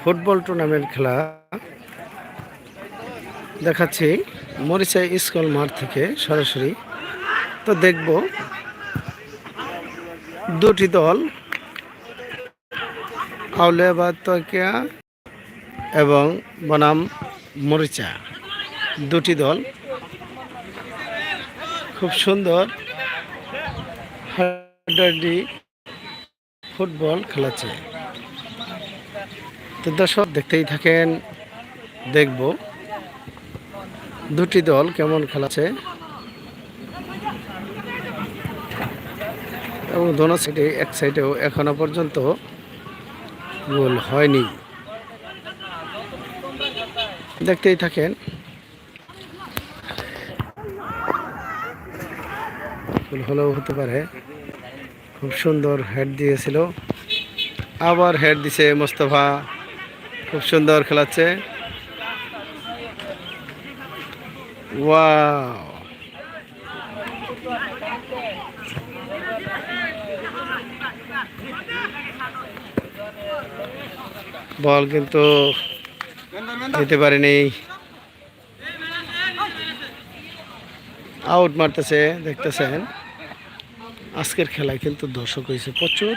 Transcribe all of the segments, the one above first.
Football tournament খেলা দেখাচ্ছি মরিচা স্কুল মাঠ থেকে সরাসরি। তো দেখব দুটি দল আউলিয়াবাদ তকিয়া এবং বনাম মরিচা। দুটি দল। খুব সুন্দর ফুটবল খেলাচ্ছে। তো দর্শক, দেখতেই থাকেন, দেখব। দুটি দল কেমন খেলাছে। এবং দোনো সাইডে এক সাইডেও এখনও পর্যন্ত গোল হয়নি। দেখতেই থাকেন। গোল হলেও হতে পারে। খুব সুন্দর হেড দিয়েছিল। আবার হেড দিছে মোস্তফা। খুব সুন্দর খেলাচ্ছে। বল কিন্তু দিতে পারেনি। আউট মারতেছে, দেখতেছেন। আজকের খেলায় কিন্তু দর্শক হয়েছে প্রচুর।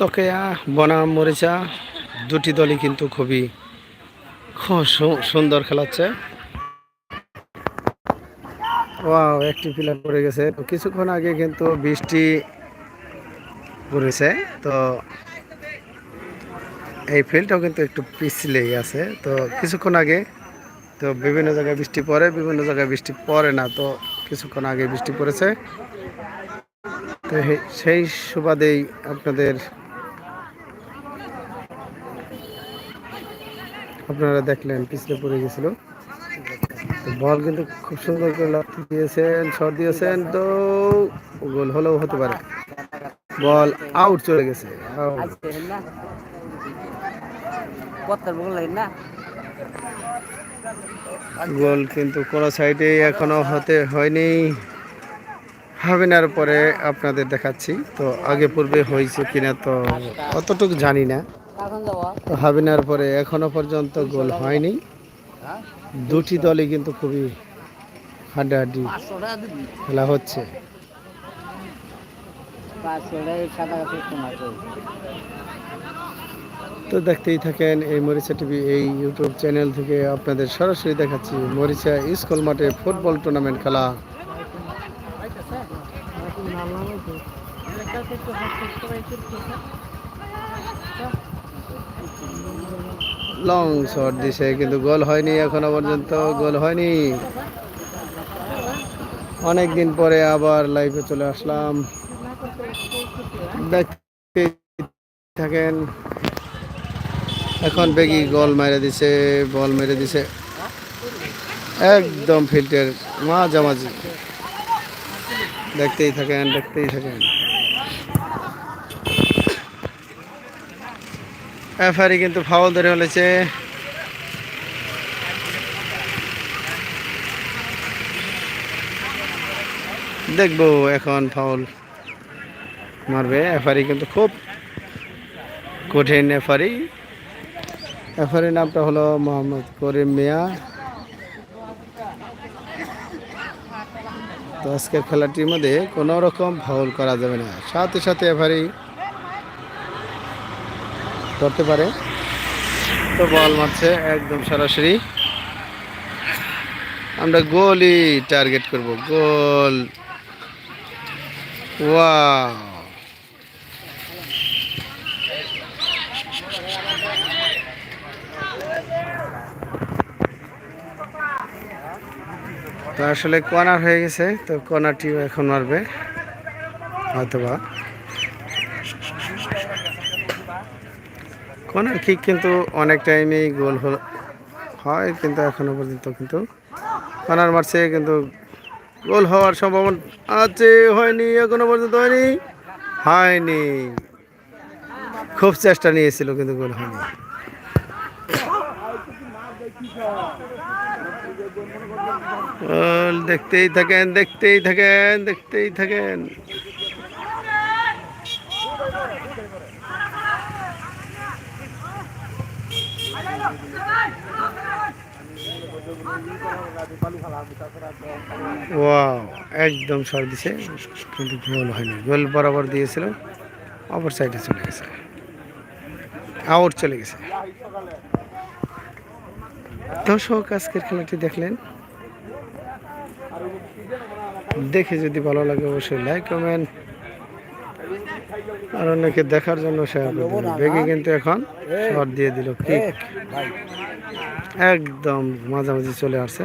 তকেয়া বনাম, মরিচা, দুটি দলই কিন্তু খুবই সুন্দর খেলাচ্ছে। ওয়াও, একটি প্লেয়ার পড়ে গেছে। তো কিছুক্ষণ আগে কিন্তু বৃষ্টি পড়েছে, তো এই ফিল্ডটাও কিন্তু একটু পিছলেই আছে। তো কিছুক্ষণ আগে তো বিভিন্ন জায়গায় বৃষ্টি পড়ে, বিভিন্ন জায়গায় বৃষ্টি পড়ে না, তো কিছুক্ষণ আগে বৃষ্টি পড়েছে। তো সেই সুবাদেই আপনাদের আপনারা দেখলেন পিছলে পড়ে গেছিল। বল কিন্তু খুব সুন্দর করে লাথি দিয়েছেন, শট দিয়েছেন, তো গোল হলেও হতে পারে। বল আউট চলে গেছে না গোল কিন্তু কোনো সাইডে এখনও হতে হয়নি। হাবিনার পরে আপনাদের দেখাচ্ছি, তো আগে পূর্বে হয়েছে কিনা তো অতটুকু জানি না। হাবিনার পরে এখনও পর্যন্ত গোল হয়নি। দুটি দলই কিন্তু খুবই হাড্ডাহাড্ডি খেলা হচ্ছে। তো দেখতেই থাকেন এই মরিচা টিভি এই ইউটিউব চ্যানেল থেকে আপনাদের সরাসরি দেখাচ্ছি মরিচা স্কুল মাঠে ফুটবল টুর্নামেন্ট খেলা। লং শট দিছে, কিন্তু গোল হয়নি এখনও পর্যন্ত, গোল হয়নি। অনেক দিন পরে আবার লাইভে চলে আসলাম। দেখতে থাকেন। এখন বেগি গোল মেরে দিছে, বল মেরে দিছে। একদম ফিল্টের মাঝামাঝি। দেখতেই থাকেন দেখতেই থাকেন। এফআরি কিন্তু ফাউল ধরে ফেলেছে। দেখব এখন ফাউল মারবে। এফআরি কিন্তু খুব কঠিন এফআরি এফআরি নামটা হলো মোহাম্মদ করিম মিয়া। তো আজকের খেলাটির মধ্যে কোনো রকম ফাউল করা যাবে না। সাথে সাথে এফআরি করতে পারে। তো বল মারছে একদম সরাসরি। আমরা গোলই টার্গেট করব, গোল। ওয়াও। তো আসলে কর্নার হয়ে গেছে, তো কর্নারটি এখন মারবে। হয়তোবা। কর্নার কিক কিন্তু অনেক টাইমেই গোল হয় কিন্তু এখনও পর্যন্ত কিন্তু কর্নার মারছে কিন্তু গোল হওয়ার সম্ভাবনা আছে, হয়নি, এখনও পর্যন্ত হয়নি হয়নি। খুব চেষ্টা নিয়েছিল কিন্তু গোল হয়নি। দেখতেই থাকেন দেখতেই থাকেন দেখতেই থাকেন। ওয়াও একদম সর দিছে কিন্তু গোল হয়নি গোল বরাবর দিয়েছিল অপর সাইডে চলে গেছে। আউট চলে গেছে। দর্শক আজকের খেলাটি দেখলেন। দেখে যদি ভালো লাগে অবশ্যই লাইক কমেন্ট আর অনেকে দেখার জন্য শেয়ার বেগে কিন্তু এখন শট দিয়ে দিল। কিক একদম মাঝামাঝি চলে আসছে।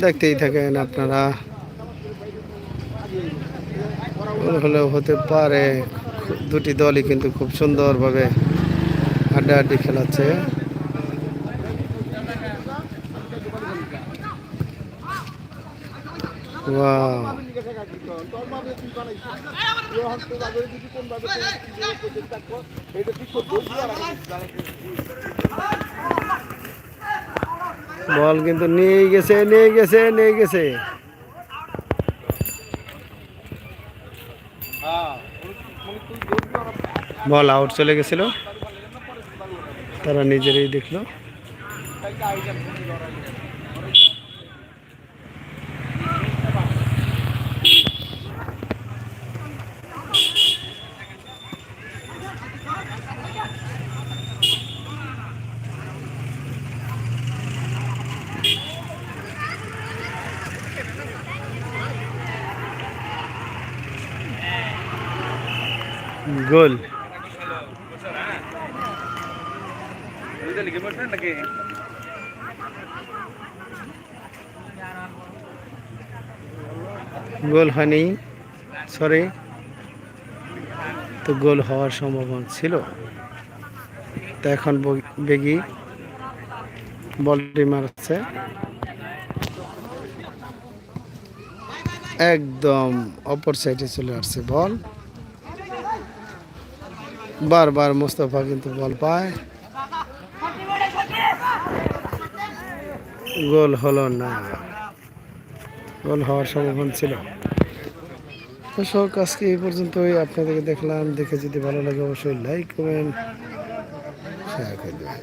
দেখতেই থাকেন আপনারা। হলেও হতে পারে দুটি দলই কিন্তু খুব সুন্দরভাবে হাড্ডাহাড্ডি খেলাচ্ছে। ওয়াও বল কিন্তু নিয়ে গেছে নিয়ে গেছে নিয়ে গেছে। বল আউট চলে গেছিল। তারা নিজেরাই দেখল। গোল। গোল হয়নি সরি তো গোল হওয়ার সম্ভাবনা ছিল। তো এখন বগ- বলটি মারছে একদম অপর সাইডে চলে আসছে বল। বারবার মোস্তফা কিন্তু বল পায়। গোল হলো না। গোল হওয়ার সম্ভাবনা ছিল। তো সব আজকে এই পর্যন্তই। আপনাদেরকে দেখলাম। দেখে যদি ভালো লাগে অবশ্যই লাইক কমেন্ট শেয়ার করে দেবেন।